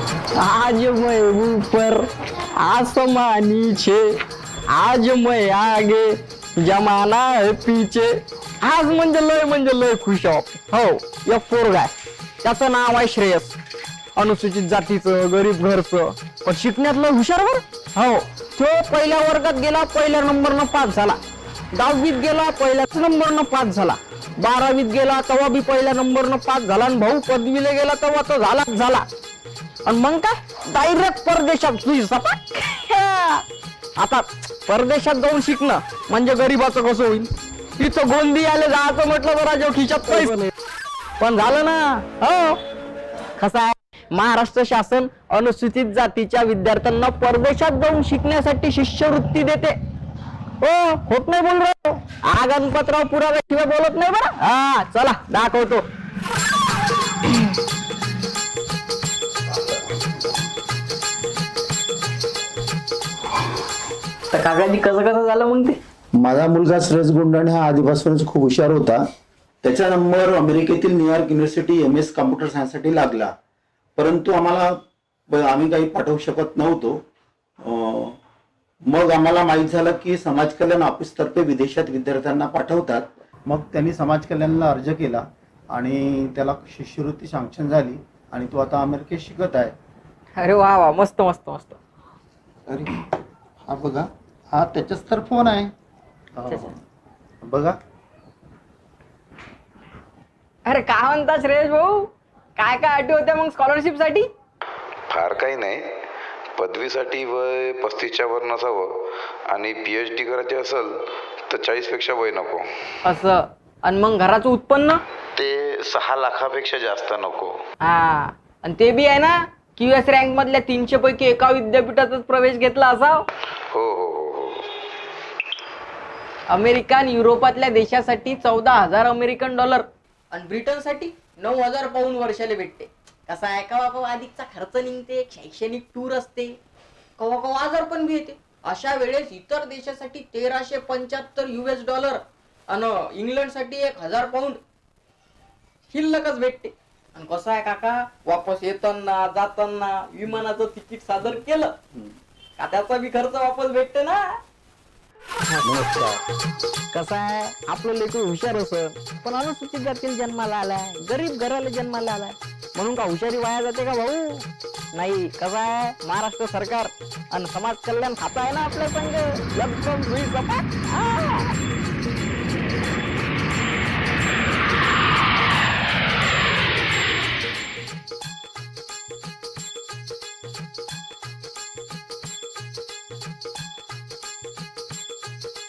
आज मैं ऊपर आसमां नीचे आज मैं आगे जमाना है पीछे। आज म्हणजे लय म्हणजे लय खुश आहोत हो या पोरगा त्याचं नाव आहे श्रेयस। अनुसूचित जातीचं गरीब घरचं। पण शिकण्यात लय हुशार बर? हो तो पहिल्या वर्गात गेला पहिल्या नंबरनं पास झाला. दहावीत गेला पहिल्याच नंबरनं पास झाला. बारावीत गेला तेव्हा बी पहिल्या नंबरनं पास झाला. आणि भाऊ पदवीला गेला तेव्हा तो झालाच झाला. आणि मग काय? डायरेक्ट परदेशात तुझी सपाट आता परदेशात जाऊन शिकणं म्हणजे गरीबाचं कसं होईल? तिथं गोंदी आले जायचं म्हटलं बरं जेव्हा खिशात पैसे. नाही. पण झालं ना? हो. कसं आहे? महाराष्ट्र शासन अनुसूचित जातीच्या विद्यार्थ्यांना परदेशात जाऊन शिकण्यासाठी शिष्यवृत्ती देते. हो खोट नाही बोल राव आगनपत्राव पुराव्याशिवाय बोलत नाही बरं. हा चला दाखवतो. काकाजी कसं कसं झालं मग ते? माझा मुलगा गुंडाणे हा आधीपासूनच खूप हुशार होता. त्याचा नंबर अमेरिकेतील New York university M S computer सायन्ससाठी लागला. परंतु आम्हाला आम्ही काही पाठवू शकत नव्हतो. मग आम्हाला माहीत झालं की समाज कल्याण ऑफिसतर्फे विदेशात विद्यार्थ्यांना पाठवतात. मग त्यांनी समाज कल्याणला अर्ज केला आणि त्याला शिष्यवृत्ती सँक्शन झाली आणि तो आता अमेरिकेत शिकत आहे. अरे वा वा मस्त मस्त मस्त. अरे हा बघा. हा त्याच्याच तर फोन आहे. अं, बघा. अरे काय म्हणता श्रेयस भाऊ? काय काय अटी होत्या मग स्कॉलरशिपसाठी? फार काही नाही. पदवीसाठी वय पस्तीसच्या वर नसावं आणि पी एच डी करायची असेल तर चाळीसपेक्षा वय नको. असं. आणि मग घराचं उत्पन्न? ते सहा लाखापेक्षा जास्त नको. हा. आणि ते बी आहे ना क्यू एस रँक मधल्या तीनशे पैकी एका विद्यापीठातच प्रवेश घेतला असा हो हो हो हो. अमेरिका आणि युरोपातल्या देशासाठी चौदा हजार अमेरिकन डॉलर. आणि ब्रिटनसाठी नऊ हजार पाऊन वर्षाला भेटते. कसा आहे कवा कवा अधिकचा खर्च निघते शैक्षणिक टूर असते. कवा कवा आजार पण बी येते. अशा वेळेस इतर देशासाठी तेराशे पंच्याहत्तर युएस डॉलर आणि इंग्लंडसाठी एक हजार पाऊंड शिल्लकच भेटते. आणि कसं आहे काका? वापस येताना जाताना विमानाचं तिकीट सादर केलं. का त्याचा बी खर्च वापस भेटते ना? कसं आहे? आपलं लेकरू हुशार असं पण अनुसूचित जातील जन्माला आलाय. गरीब घराला जन्माला आलाय. म्हणून का हुशारी वाया जाते का भाऊ? नाही कसं आहे? महाराष्ट्र सरकार आणि समाज कल्याण खातं आहे ना आपल्या संघ? एकदम हा.